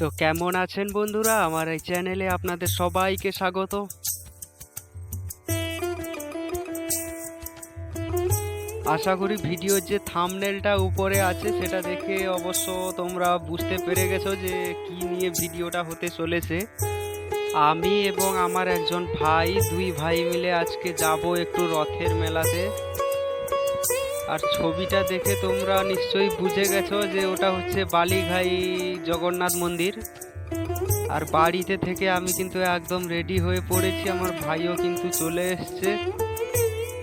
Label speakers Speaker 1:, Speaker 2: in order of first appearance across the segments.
Speaker 1: তো কেমন আছেন বন্ধুরা? আমার এই চ্যানেলে আপনাদের সবাইকে স্বাগত। আশা করি ভিডিওর যে থাম্বনেলটা উপরে আছে, সেটা দেখে অবশ্য তোমরা বুঝতে পেরে গেছো যে কি নিয়ে ভিডিওটা হতে চলেছে। আমি এবং আমার একজন ভাই, দুই ভাই মিলে আজকে যাব একটু রথের মেলাতে। আর ছবিটা দেখে তোমরা নিশ্চয়ই বুঝে গেছো যে ওটা হচ্ছে বালিঘাই জগন্নাথ মন্দির। আর বাড়িতে থেকে আমি কিন্তু একদম রেডি হয়ে পড়েছি, আমার ভাইও কিন্তু চলে এসছে।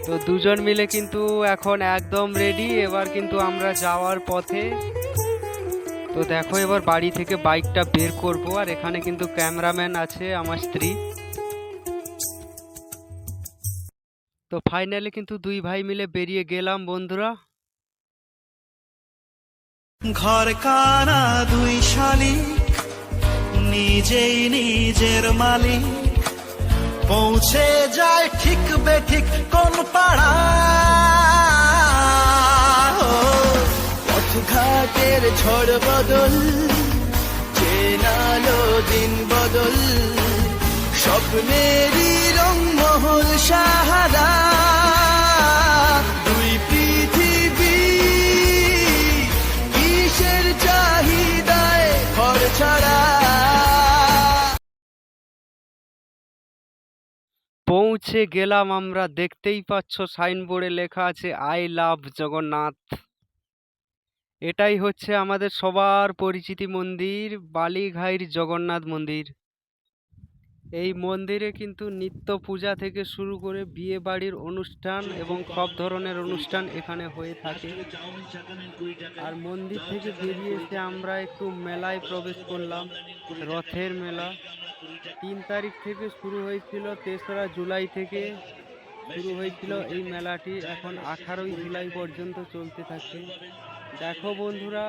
Speaker 1: তো দুজন মিলে কিন্তু এখন একদম রেডি, এবার কিন্তু আমরা যাওয়ার পথে। তো দেখো এবার বাড়ি থেকে বাইকটা বের করব, আর এখানে কিন্তু ক্যামেরাম্যান আছে আমার স্ত্রী। তো ফাইনালি কিন্তু দুই ভাই মিলে বেরিয়ে গেলাম বন্ধুরা।
Speaker 2: ঘর কানা দুই শালিক নিজেই নিজের মালিক। পৌঁছে যায় ঠিক বেঠিক কোন পাড়া ও, পথঘাটের ঝড় বদল চেনালো দিন বদল। স্বপ্নেরই সাহারা দুই পৃথিবী কিসের চাহিদায় ঘর ছাড়া?
Speaker 1: পৌঁছে গেলাম আমরা, দেখতেই পাচ্ছ সাইনবোর্ডে লেখা আছে, আই লাভ জগন্নাথ। এটাই হচ্ছে আমাদের সবার পরিচিতি মন্দির, বালিঘাইর জগন্নাথ মন্দির। এই মন্দিরে কিন্তু নিত্য পূজা থেকে শুরু করে বিয়ে বাড়ির অনুষ্ঠান এবং সব ধরনের অনুষ্ঠান এখানে হয়ে থাকে। আর মন্দির থেকে বেরিয়ে এসে আমরা একটু মেলায় প্রবেশ করলাম, রথের মেলা। তিন তারিখ থেকে শুরু হয়েছিল, তেসরা জুলাই থেকে শুরু হয়েছিল এই মেলাটি। এখন আঠারোই জুলাই পর্যন্ত চলতে থাকে। দেখো বন্ধুরা,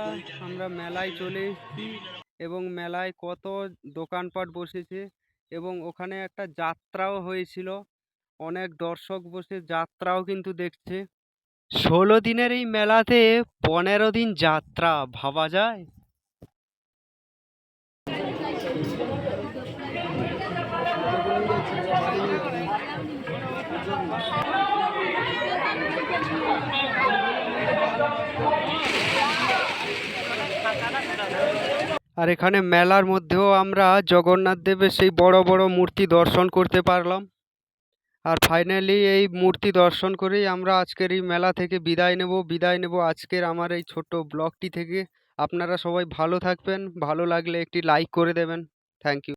Speaker 1: আমরা মেলায় চলে এসেছি এবং মেলায় কত দোকানপাট বসেছে। এবং ওখানে একটা যাত্রাও হয়েছিল। অনেক দর্শক বসে যাত্রাও কিন্তু দেখছে। ষোলো দিনের এই মেলাতে পনেরো দিন যাত্রা, ভাবা যায়? আর এখানে মেলার মধ্যেও আমরা জগন্নাথ দেবের সেই বড় বড় মূর্তি দর্শন করতে পারলাম। আর ফাইনালি এই মূর্তি দর্শন করেই আমরা আজকের এই মেলা থেকে বিদায় নেব। বিদায় নেব আজকের আমার এই ছোট ব্লগটি থেকে। আপনারা সবাই ভালো থাকবেন, ভালো লাগলে একটি লাইক করে দেবেন। Thank you